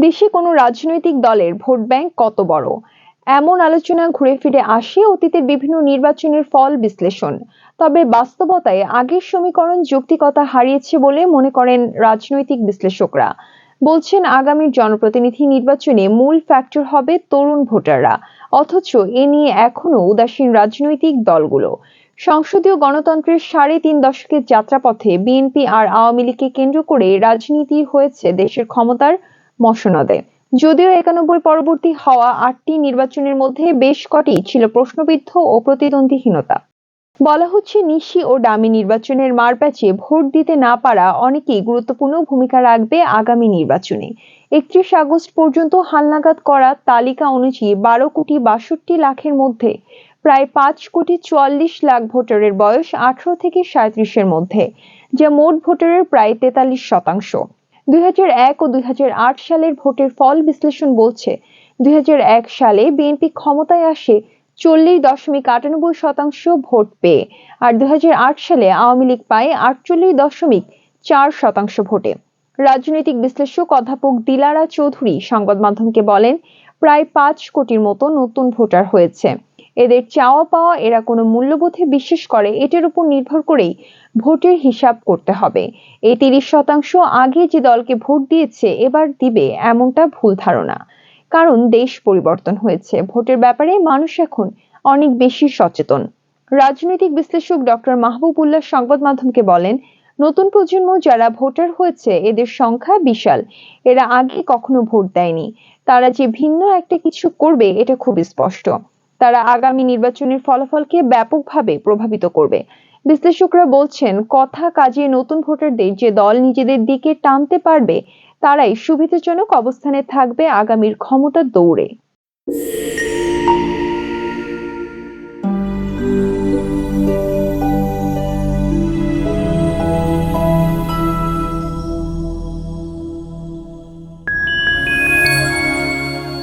দেশে কোনো রাজনৈতিক দলের ভোট ব্যাংক কত বড়? এমন আলোচনা ঘুরে ফিরে আসে অতীতের বিভিন্ন নির্বাচনের ফল বিশ্লেষণ। তবে বাস্তবতায় আগের সমীকরণ যৌক্তিকতা হারিয়েছে বলে মনে করেন রাজনৈতিক বিশ্লেষকরা। বলছেন আগামীর জনপ্রতিনিধি নির্বাচনে মূল ফ্যাক্টর হবে তরুণ ভোটাররা। অথচ এ নিয়ে এখনও উদাসীন রাজনৈতিক দলগুলো। সংসদীয় গণতন্ত্রের সাড়ে তিন দশকের যাত্রাপথে বিএনপি আর আওয়ামী লীগকে কেন্দ্র করে রাজনীতি হয়েছে দেশের ক্ষমতার মসনদে। যদিও একানব্বই পরবর্তী হওয়া আটটি নির্বাচনের মধ্যে বেশ কটি ছিল প্রশ্নবিদ্ধ ও প্রতিদ্বন্দ্বীহীনতা। বলা হচ্ছে, নিশি ও ডামি নির্বাচনের মারপ্যাচে ভোট দিতে না পারা অনেকেই গুরুত্বপূর্ণ ভূমিকা রাখবে আগামী নির্বাচনে। একত্রিশ আগস্ট পর্যন্ত হালনাগাদ করা তালিকা অনুযায়ী বারো কোটি বাষট্টি লাখের মধ্যে, প্রায় পাঁচ কোটি চুয়াল্লিশ লাখ ভোটারের বয়স আঠারো থেকে সাঁত্রিশের মধ্যে, যা মোট ভোটারের প্রায় তেতাল্লিশ শতাংশ। দুই হাজার এক ও দুই হাজার আট সালের ভোটের ফল বিশ্লেষণ বলছে, দুই হাজার এক সালে বিএনপি ক্ষমতায় আসে চল্লিশ দশমিক আটানব্বই শতাংশ ভোট পেয়ে আর দুই হাজার আট সালে আওয়ামী লীগ পায় আটচল্লিশ দশমিক চার শতাংশ ভোটে। রাজনৈতিক বিশ্লেষক অধ্যাপক দিলারা চৌধুরী সংবাদ মাধ্যমকে বলেন, প্রায় পাঁচ কোটির মতো নতুন ভোটার হয়েছে। এদের চাওয়া পাওয়া, এরা কোনো মূল্যবোধে বিশ্বাস করে, এটার উপর নির্ভর করেই ভোটের হিসাব করতে হবে। এই তিরিশ শতাংশ আগে যে দলকে ভোট দিয়েছে, এবার দিবে এমনটা ভুল ধারণা। কারণ দেশ পরিবর্তন হয়েছে। ভোটের ব্যাপারে মানুষ এখন অনেক বেশি সচেতন। রাজনৈতিক বিশ্লেষক ডক্টর মাহবুবুল্লাহ সংবাদ মাধ্যমকে বলেন, নতুন প্রজন্ম যারা ভোটার হয়েছে, এদের সংখ্যা বিশাল। এরা আগে কখনো ভোট দেয়নি। তারা যে ভিন্ন একটা কিছু করবে, এটা খুব স্পষ্ট। তারা আগামী নির্বাচনের ফলাফলকে ব্যাপকভাবে প্রভাবিত করবে। বিশ্লেষকরা বলছেন, কথা কাজে নতুন ভোটারদের যে দল নিজেদের দিকে টানতে পারবে, তারাই সুবিধাজনক অবস্থানে থাকবে আগামীর ক্ষমতার দৌড়ে।